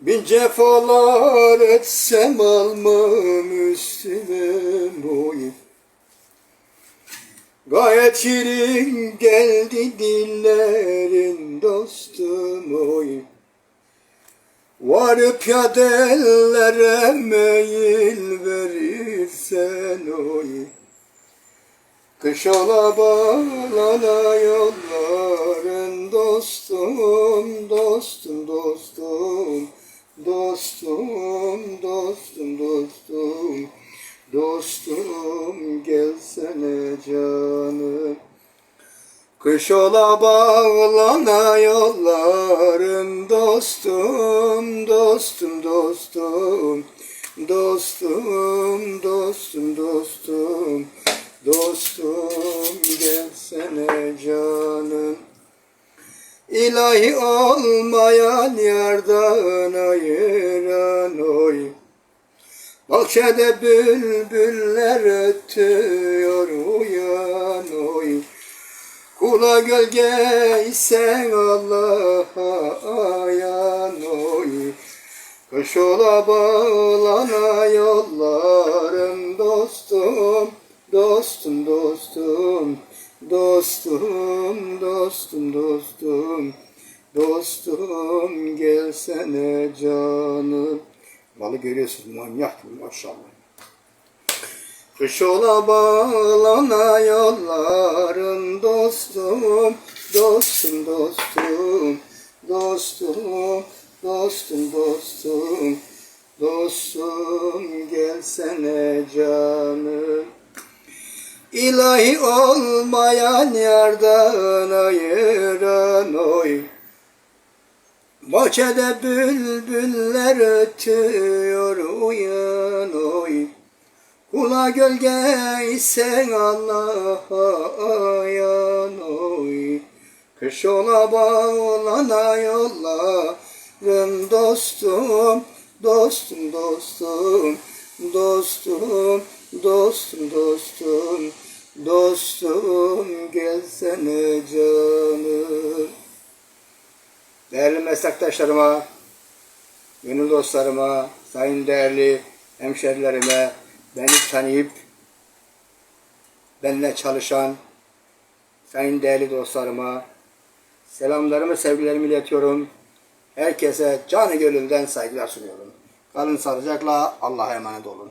Bin cefalar etsem almam üstüme oy Gayet şirin geldi dillerin dostum oy Varıp ya dellere meyil verirsen oy Kış ola bağlana yolların dostum, dostum, dostum, dostum, dostum, dostum, gelsene canım. Kış ola bağlana yolların dostum, dostum, dostum, dostum, dostum, dostum, dostum, gelsene canım. İlahi olmayan yerden ayıran oy. Bahçede bülbüller ötüyor uyan oy. Kula gölge isen Allah'a ayan oy. Kış ola bağlana yollarım dostum, dostum, dostum, dostum, dostum, dostum, dostum, gelsene canım. Malı görüyorsunuz manyak gibi maşallah. Kış ola bağlana yolların dostum, dostum, dostum, dostum, dostum, dostum, dostum, İlahi olmayan yerden ayıran oy. Bahçede bülbüller ötüyor uyan oy. Kula gölge isen Allah'a ayan oy. Kış ola bağlana yollarım dostum, dostum, dostum, dostum, dostum, dostum, dostum, gelsene canım. Değerli meslektaşlarıma, gönül dostlarıma, sayın değerli hemşerilerime, beni tanıyıp benimle çalışan sayın değerli dostlarıma selamlarımı, sevgilerimi iletiyorum. Herkese canı gönülden saygılar sunuyorum. Kalın sağlıcakla Allah'a emanet olun.